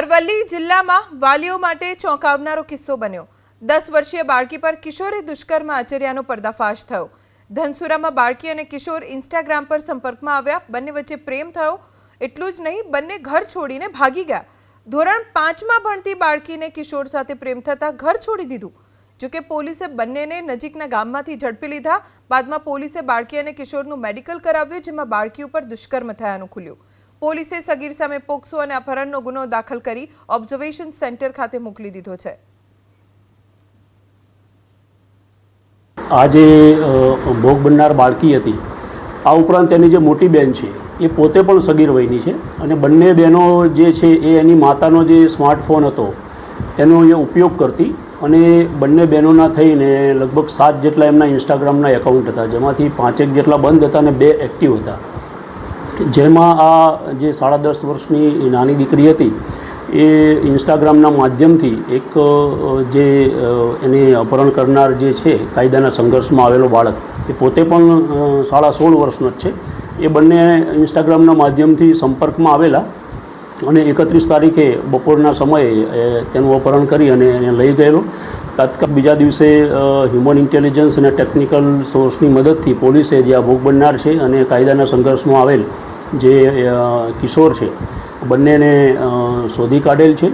અરવલ્લી જિલ્લામાં વાલીઓ માટે ચોંકાવનારો કિસ્સો બન્યો. દસ વર્ષીય બાળકી પર કિશોરે દુષ્કર્મ આચર્યાનો પર્દાફાશ થયો. ધનસુરામાં બાળકી અને કિશોર ઇન્સ્ટાગ્રામ પર સંપર્કમાં આવ્યા. બંને વચ્ચે પ્રેમ થયો. એટલું જ નહીં, બંને ઘર છોડીને ભાગી ગયા. ધોરણ પાંચમાં ભણતી બાળકીને કિશોર સાથે પ્રેમ થતાં ઘર છોડી દીધું. જોકે પોલીસે બંનેને નજીકના ગામમાંથી ઝડપી લીધા. બાદમાં પોલીસે બાળકી અને કિશોરનું મેડિકલ કરાવ્યું, જેમાં બાળકી ઉપર દુષ્કર્મ થયાનું ખુલ્યું. પોલીસે સગીર સામે પોક્સો અને અપહરણનો ગુનો દાખલ કરી ઓબ્ઝર્વેશન સેન્ટર ખાતે મોકલી દીધો છે. આજે ભોગ બનનાર બાળકી હતી. આ ઉપરાંત તેની જે મોટી બેન છે, એ પોતે પણ સગીર વયની છે અને બંને બહેનો જે છે, એ એની માતાનો જે સ્માર્ટફોન હતો, એનો એ ઉપયોગ કરતી અને બંને બહેનોના થઈને લગભગ સાત જેટલા એમના ઇન્સ્ટાગ્રામના એકાઉન્ટ હતા, જેમાંથી પાંચેક જેટલા બંધ હતા અને બે એક્ટિવ હતા. જેમાં આ જે સાડા દસ વર્ષની નાની દીકરી હતી, એ ઇન્સ્ટાગ્રામના માધ્યમથી એક જે એને અપહરણ કરનાર જે છે, કાયદાના સંઘર્ષમાં આવેલો બાળક, એ પોતે પણ સાડા સોળ વર્ષનો જ છે. એ બંને ઇન્સ્ટાગ્રામના માધ્યમથી સંપર્કમાં આવેલા અને એકત્રીસ તારીખે બપોરના સમયે તેનું અપહરણ કરી અને એને લઈ ગયેલો. તાત્કાલિક બીજા દિવસે હ્યુમન ઇન્ટેલિજન્સ અને ટેકનિકલ સોર્સની મદદથી પોલીસે જે આ ભોગ બનનાર છે અને કાયદાના સંઘર્ષમાં આવેલ જે કિશોર છે બંનેને શોધી કાઢેલ છે.